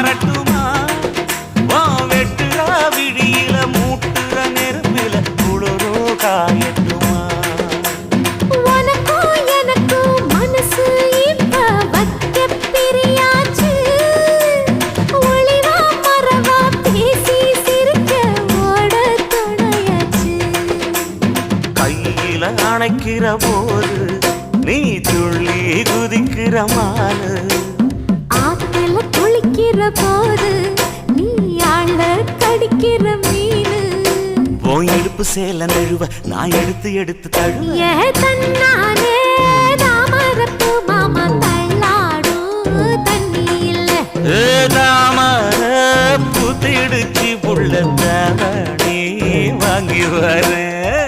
மாறட்டுமா ஓ வெட்டுற விழியில மூட்டுற நெருப்பில குளிரோ காயட்டுமா? அணைக்கிற போது நீ துள்ளி குதிக்கிற மாறு குளிக்கிற போது நீ ஆள கடிக்கிற மீனு. உன் இடுப்பு சேல நழுவ நான் எடுத்து எடுத்து தழுவ. ஏ தன்னானே தாமரப்பு மாமா தள்ளாடும் தண்ணி இல்ல தாமர புத்திடுச்சு புள்ள தானே வாங்கி வரேன்.